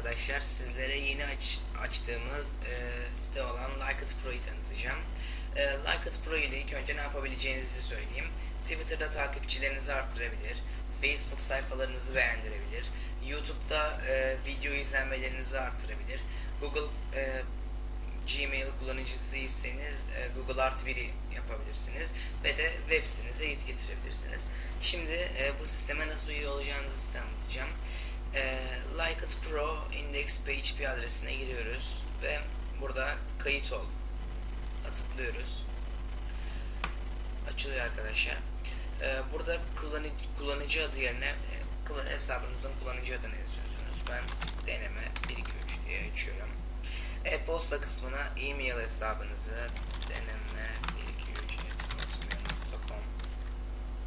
arkadaşlar sizlere yeni aç, açtığımız e, site olan Likeit Pro'yu tanıtacağım. E, Likeit Pro ile ilk önce ne yapabileceğinizi söyleyeyim. Twitter'da takipçilerinizi arttırabilir, Facebook sayfalarınızı beğendirebilir, YouTube'da e, video izlenmelerinizi arttırabilir, Google e, Gmail kullanıcısıysanız e, Google Artı 1'i yapabilirsiniz ve de web sitenize ilgi getirebilirsiniz. Şimdi e, bu sisteme nasıl üye olacağınızı size anlatacağım. E, Likeit Pro Index PHP adresine giriyoruz ve burada kayıt ol tıklıyoruz. Açılıyor arkadaşlar. E, burada kullanıcı, kullanıcı adı yerine e, hesabınızın kullanıcı adını yazıyorsunuz. Ben deneme 1 2 3 diye açıyorum. E-posta kısmına e-mail hesabınızı deneme 123.com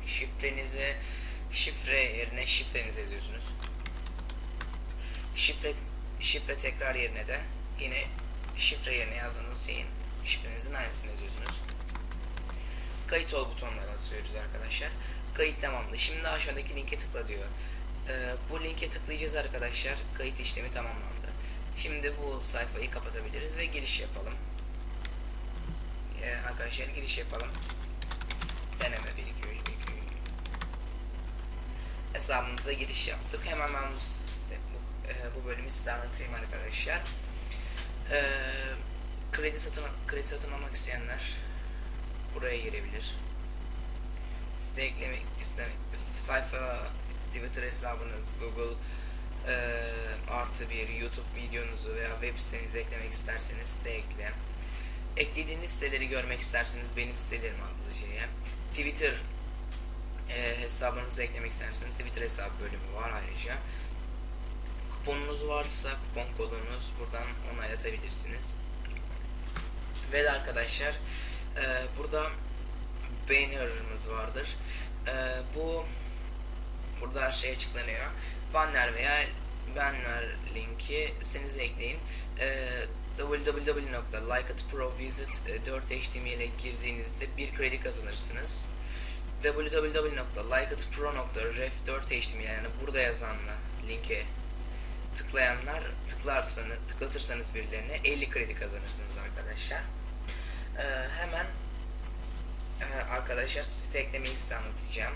şifrenizi şifre yerine şifrenizi yazıyorsunuz. Şifre şifre tekrar yerine de yine şifre yerine yazdığınız şeyin şifrenizin aynısını yazıyorsunuz. Kayıt ol butonuna basıyoruz arkadaşlar. Kayıt tamamlı. Şimdi aşağıdaki linke tıkla diyor. Ee, bu linke tıklayacağız arkadaşlar. Kayıt işlemi tamamlandı. Şimdi bu sayfayı kapatabiliriz ve giriş yapalım. Ee, arkadaşlar giriş yapalım. Deneme 1 2 3 1 2 Hesabımıza giriş yaptık. Hemen ben bu, site, bu, e, bu bölümü size anlatayım arkadaşlar. Ee, kredi satın kredi satın almak isteyenler buraya girebilir. Site eklemek istemek sayfa Twitter hesabınız, Google e, artı bir YouTube videonuzu veya web sitenizi eklemek isterseniz site ekle. Eklediğiniz siteleri görmek isterseniz benim sitelerim adlı. Twitter e, hesabınızı eklemek isterseniz Twitter hesabı bölümü var ayrıca. Kuponunuz varsa kupon kodunuz buradan onaylatabilirsiniz. Ve arkadaşlar e, burada banner'ımız vardır. E, bu burada her şey açıklanıyor banner veya banner linki sitenize ekleyin. E, www.likeitprovisit 4html'e girdiğinizde bir kredi kazanırsınız. www.likeitpro.ref4html yani burada yazanla linke tıklayanlar tıklarsanız tıklatırsanız birilerine 50 kredi kazanırsınız arkadaşlar. Ee, hemen e, arkadaşlar site eklemeyi size anlatacağım.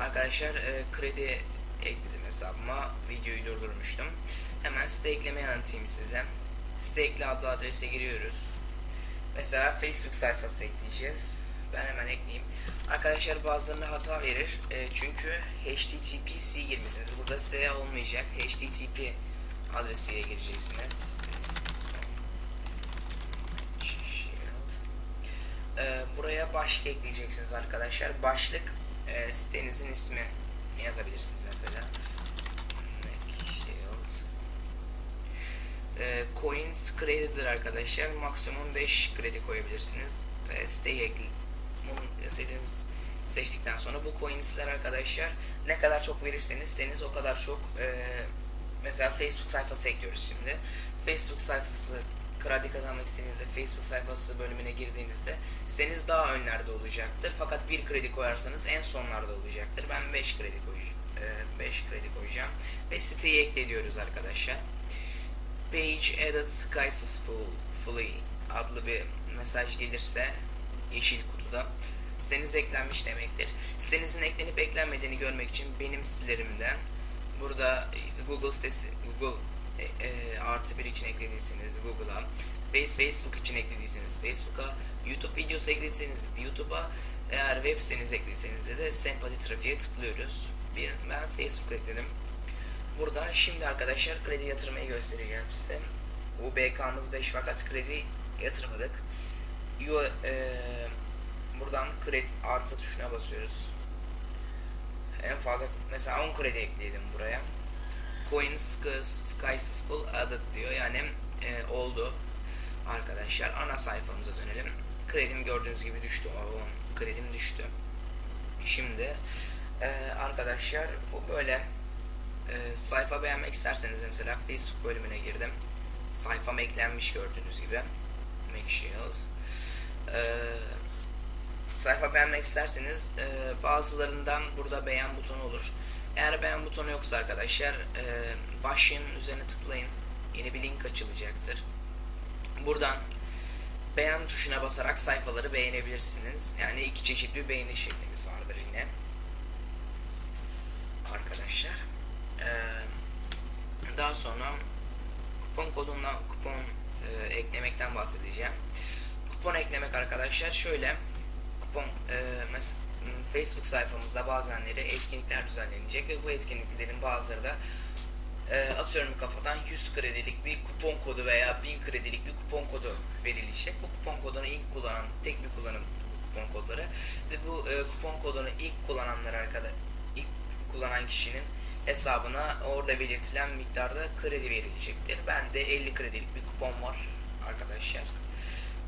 Arkadaşlar e, kredi ekledim hesabıma. Videoyu durdurmuştum. Hemen site eklemeyi anlatayım size. Site ekle adlı adrese giriyoruz. Mesela Facebook sayfası ekleyeceğiz. Ben hemen ekleyeyim. Arkadaşlar bazılarında hata verir. E, çünkü HTTPC girmişsiniz. Burada S olmayacak. HTTP adresiye gireceksiniz. E, buraya başlık ekleyeceksiniz arkadaşlar. Başlık e, sitenizin ismi yazabilirsiniz mesela. E, coins kredidir arkadaşlar. Maksimum 5 kredi koyabilirsiniz. Ve siteyi ekle. Bunu istediğiniz seçtikten sonra bu coinsler arkadaşlar ne kadar çok verirseniz siteniz o kadar çok e, mesela Facebook sayfası ekliyoruz şimdi. Facebook sayfası kredi kazanmak istediğinizde Facebook sayfası bölümüne girdiğinizde siteniz daha önlerde olacaktır. Fakat bir kredi koyarsanız en sonlarda olacaktır. Ben 5 kredi koyacağım. 5 kredi koyacağım ve siteyi eklediyoruz arkadaşlar. Page added successfully adlı bir mesaj gelirse yeşil kutuda siteniz eklenmiş demektir. Sitenizin eklenip eklenmediğini görmek için benim sitelerimden burada Google sitesi Google e, e, artı bir için eklediyseniz Google'a, Face, Facebook için eklediyseniz Facebook'a, YouTube videosu eklediyseniz YouTube'a, eğer web siteniz eklediyseniz de sempati trafiğe tıklıyoruz. Ben Facebook ekledim. Burada şimdi arkadaşlar kredi yatırmayı göstereceğim size. UBK'mız 5 fakat kredi yatırmadık. Yo, e, buradan kredi artı tuşuna basıyoruz. En fazla mesela 10 kredi ekleyelim buraya. Coin successful added diyor. Yani e, oldu. Arkadaşlar ana sayfamıza dönelim. Kredim gördüğünüz gibi düştü. O kredim düştü. Şimdi e, arkadaşlar bu böyle. E, sayfa beğenmek isterseniz mesela Facebook bölümüne girdim. Sayfam eklenmiş gördüğünüz gibi. Make shields sayfa beğenmek isterseniz e, bazılarından burada beğen butonu olur Eğer beğen butonu yoksa arkadaşlar e, başlığın üzerine tıklayın. Yeni bir link açılacaktır. Buradan beğen tuşuna basarak sayfaları beğenebilirsiniz. Yani iki çeşit bir beğeni şeklimiz vardır yine. Arkadaşlar. Ee, daha sonra kupon kodundan kupon e, eklemekten bahsedeceğim. Kupon eklemek arkadaşlar şöyle kupon e, Facebook sayfamızda bazenleri etkinlikler düzenlenecek ve bu etkinliklerin bazıları da e, atıyorum kafadan 100 kredilik bir kupon kodu veya 1000 kredilik bir kupon kodu verilecek. Bu kupon kodunu ilk kullanan tek bir kullanım kupon kodları ve bu e, kupon kodunu ilk kullananlar arkada ilk kullanan kişinin hesabına orada belirtilen miktarda kredi verilecektir. Bende 50 kredilik bir kupon var arkadaşlar.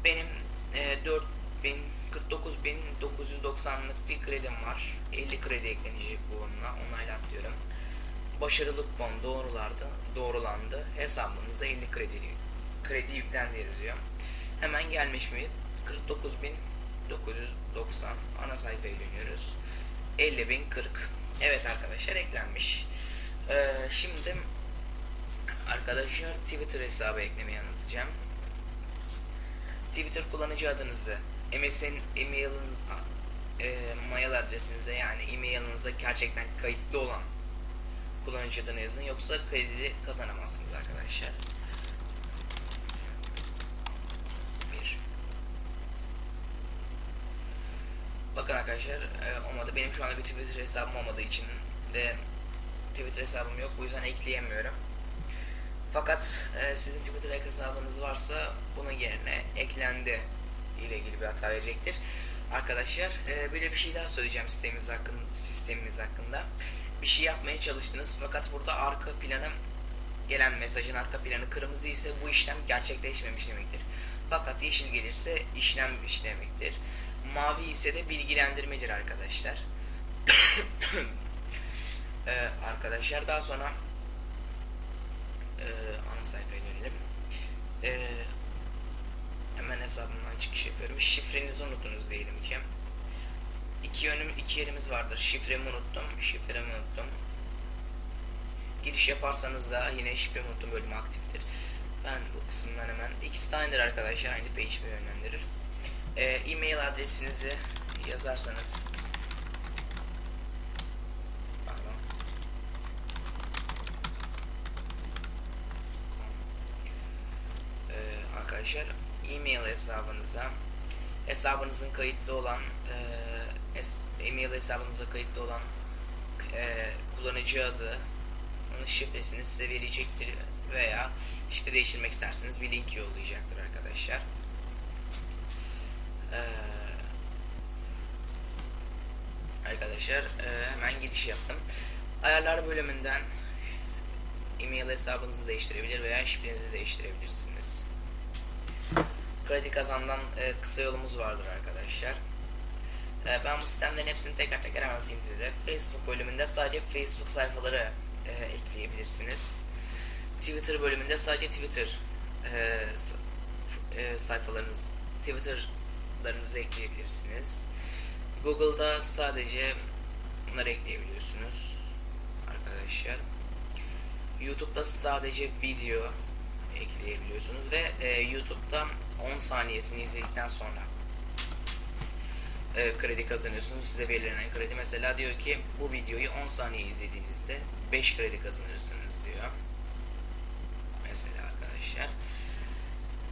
Benim e, 4000 49.990'lık bir kredim var. 50 kredi eklenecek bu onunla. Onaylat diyorum. Başarılı kupon doğrulardı, doğrulandı. Hesabınıza 50 kredi, kredi yüklendi yazıyor. Hemen gelmiş mi? 49.990 ana sayfaya dönüyoruz. 50.040 Evet arkadaşlar eklenmiş. Ee, şimdi arkadaşlar Twitter hesabı eklemeyi anlatacağım. Twitter kullanıcı adınızı, MSN e-mailiniz, e, mail adresinize yani e-mailinize gerçekten kayıtlı olan kullanıcı adını yazın yoksa kredi kazanamazsınız arkadaşlar. Bir. Bakın arkadaşlar e, olmadı. Benim şu anda bir Twitter hesabım olmadığı için de Twitter hesabım yok. Bu yüzden ekleyemiyorum. Fakat e, sizin Twitter hesabınız varsa bunun yerine eklendi ile ilgili bir hata verecektir. Arkadaşlar e, böyle bir şey daha söyleyeceğim sistemimiz hakkında, sistemimiz hakkında. Bir şey yapmaya çalıştınız fakat burada arka planı gelen mesajın arka planı kırmızı ise bu işlem gerçekleşmemiş demektir. Fakat yeşil gelirse işlem demektir. Mavi ise de bilgilendirmedir arkadaşlar. ee, arkadaşlar daha sonra e, ana sayfaya dönelim. E, hemen hesabımdan çıkış yapıyorum. Şifrenizi unuttunuz diyelim ki. İki yönüm, iki yerimiz vardır. Şifremi unuttum, şifremi unuttum. Giriş yaparsanız da yine şifremi unuttum bölümü aktiftir. Ben bu kısımdan hemen ikisi de aynıdır arkadaşlar. Aynı PHP yönlendirir. E, e-mail adresinizi yazarsanız pardon Ee, arkadaşlar e-mail hesabınıza hesabınızın kayıtlı olan e, e-mail hesabınıza kayıtlı olan e, kullanıcı adı onun şifresini size verecektir veya şifre değiştirmek isterseniz bir link yollayacaktır arkadaşlar. Ee, arkadaşlar e, hemen giriş yaptım. Ayarlar bölümünden e-mail hesabınızı değiştirebilir veya şifrenizi değiştirebilirsiniz. Kredi kazandan e, kısa yolumuz vardır arkadaşlar. E, ben bu sistemlerin hepsini tekrar tekrar anlatayım size. Facebook bölümünde sadece Facebook sayfaları e, ekleyebilirsiniz. Twitter bölümünde sadece Twitter e, e, sayfalarınız, Twitter'larınızı ekleyebilirsiniz. Google'da sadece bunları ekleyebiliyorsunuz arkadaşlar. YouTube'da sadece video ekleyebiliyorsunuz ve e, YouTube'da 10 saniyesini izledikten sonra e, kredi kazanıyorsunuz. Size verilen kredi mesela diyor ki bu videoyu 10 saniye izlediğinizde 5 kredi kazanırsınız diyor. Mesela arkadaşlar.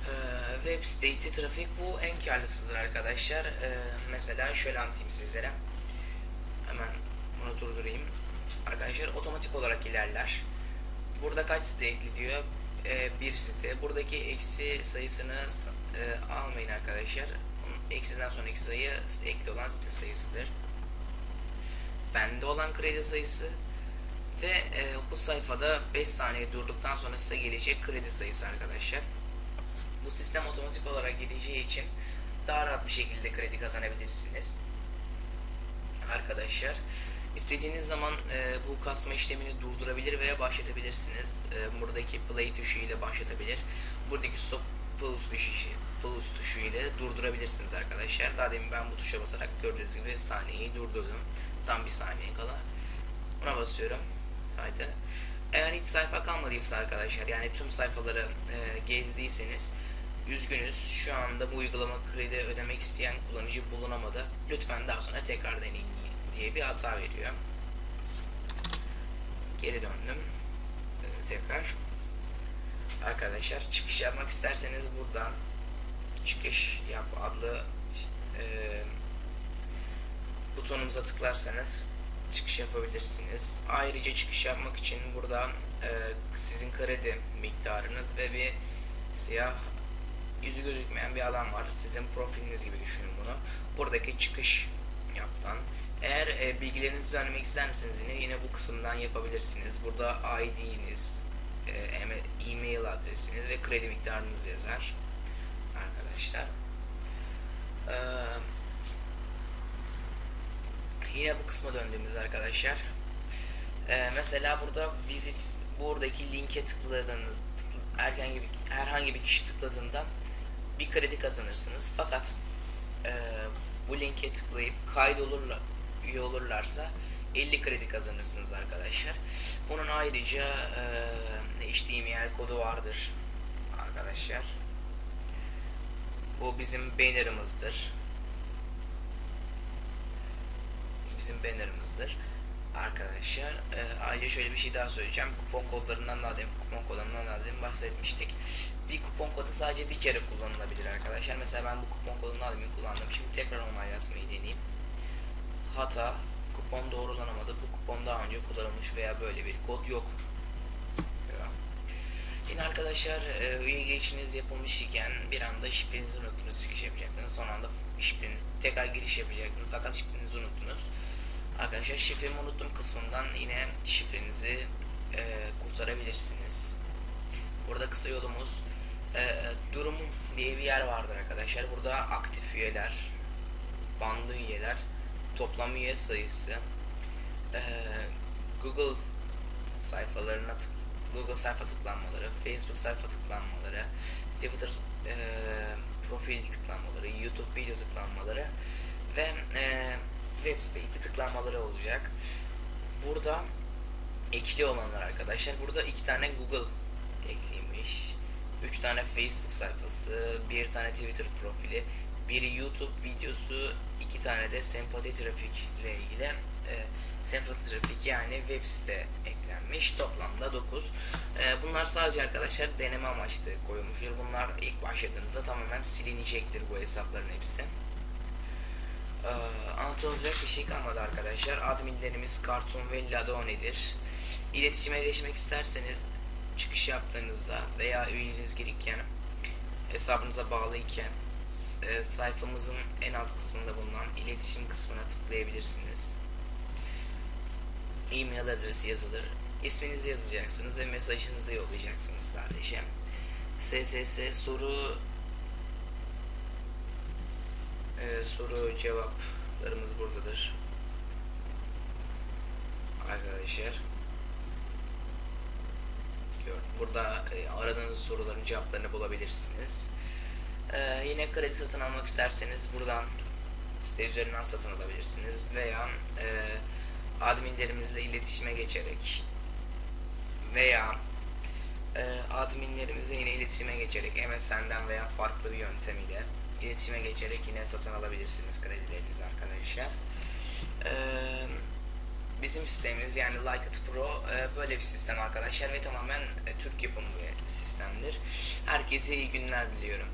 E, web site'i trafik bu en karlısıdır arkadaşlar. E, mesela şöyle anlatayım sizlere. Hemen bunu durdurayım. Arkadaşlar otomatik olarak ilerler. Burada kaç site ekli diyor. E, bir site. Buradaki eksi sayısını e, almayın arkadaşlar. Eksiden sonraki sayı ekli olan site sayısıdır. Bende olan kredi sayısı ve e, bu sayfada 5 saniye durduktan sonra size gelecek kredi sayısı arkadaşlar. Bu sistem otomatik olarak gideceği için daha rahat bir şekilde kredi kazanabilirsiniz. Arkadaşlar istediğiniz zaman e, bu kasma işlemini durdurabilir veya başlatabilirsiniz. E, buradaki play tuşu ile başlatabilir. Buradaki stop pause tuşu, pause tuşu ile durdurabilirsiniz arkadaşlar. Daha demin ben bu tuşa basarak gördüğünüz gibi saniyeyi durdurdum. Tam bir saniye kala. Buna basıyorum. Sayda. Eğer hiç sayfa kalmadıysa arkadaşlar yani tüm sayfaları e, gezdiyseniz üzgünüz. Şu anda bu uygulama kredi ödemek isteyen kullanıcı bulunamadı. Lütfen daha sonra tekrar deneyin diye bir hata veriyor. Geri döndüm. Ee, tekrar. Arkadaşlar çıkış yapmak isterseniz buradan çıkış yap adlı e, butonumuza tıklarsanız çıkış yapabilirsiniz. Ayrıca çıkış yapmak için burada e, sizin kredi miktarınız ve bir siyah yüzü gözükmeyen bir alan var. Sizin profiliniz gibi düşünün bunu. Buradaki çıkış yaptan. Eğer e, bilgilerinizi düzenlemek ister misiniz yine yine bu kısımdan yapabilirsiniz. Burada ID'niz, e, e-mail adresiniz ve kredi miktarınız yazar arkadaşlar. Ee, yine bu kısma döndüğümüz arkadaşlar. Ee, mesela burada visit buradaki linke tıkladığınız tıkla, herhangi bir herhangi bir kişi tıkladığında bir kredi kazanırsınız. Fakat e, bu linke tıklayıp kaydolurlar üye olurlarsa 50 kredi kazanırsınız arkadaşlar. Bunun ayrıca e, HTML kodu vardır arkadaşlar. Bu bizim bannerımızdır. Bizim bannerımızdır arkadaşlar. E, ayrıca şöyle bir şey daha söyleyeceğim. Kupon kodlarından daha demin kupon kodlarından daha demin bahsetmiştik. Bir kupon kodu sadece bir kere kullanılabilir arkadaşlar. Mesela ben bu kupon kodunu daha demin kullandım. Şimdi tekrar onaylatmayı deneyeyim. Hata kupon doğrulanamadı. Bu kupon daha önce kullanılmış veya böyle bir kod yok. Yine arkadaşlar e, üye girişiniz yapılmış iken bir anda şifrenizi unuttunuz. Çıkış yapacaktınız. Son anda şifrenin tekrar giriş yapacaktınız. Fakat şifrenizi unuttunuz. Arkadaşlar şifremi unuttum kısmından yine şifrenizi e, kurtarabilirsiniz. Burada kısa yolumuz e, durum diye bir yer vardır arkadaşlar. Burada aktif üyeler, bandı üyeler, toplam üye sayısı, e, Google sayfalarına tık, Google sayfa tıklanmaları, Facebook sayfa tıklanmaları, Twitter e, profil tıklanmaları, YouTube video tıklanmaları ve e, web site tıklanmaları olacak. Burada ekli olanlar arkadaşlar. Burada iki tane Google ekliymiş. Üç tane Facebook sayfası, bir tane Twitter profili, bir YouTube videosu, iki tane de sempati trafik ile ilgili e, sempati trafik yani web site eklenmiş. Toplamda 9. E, bunlar sadece arkadaşlar deneme amaçlı koyulmuştur. Bunlar ilk başladığınızda tamamen silinecektir bu hesapların hepsi. E, anlatılacak bir şey kalmadı arkadaşlar. Adminlerimiz Cartoon ve Ladone'dir. İletişime geçmek isterseniz çıkış yaptığınızda veya üyeliğiniz girirken hesabınıza bağlıyken e, sayfamızın en alt kısmında bulunan iletişim kısmına tıklayabilirsiniz. E-mail adresi yazılır. İsminizi yazacaksınız ve mesajınızı yollayacaksınız sadece. SSS soru e, soru cevaplarımız buradadır. Arkadaşlar. Burada e, aradığınız soruların cevaplarını bulabilirsiniz. Ee, yine kredi satın almak isterseniz buradan site üzerinden satın alabilirsiniz veya e, adminlerimizle iletişime geçerek veya e, adminlerimizle yine iletişime geçerek MSN'den veya farklı bir yöntem ile iletişime geçerek yine satın alabilirsiniz kredilerinizi arkadaşlar. Ee, bizim sistemimiz yani Like Pro e, böyle bir sistem arkadaşlar ve tamamen e, Türk yapımı bir sistemdir. Herkese iyi günler diliyorum.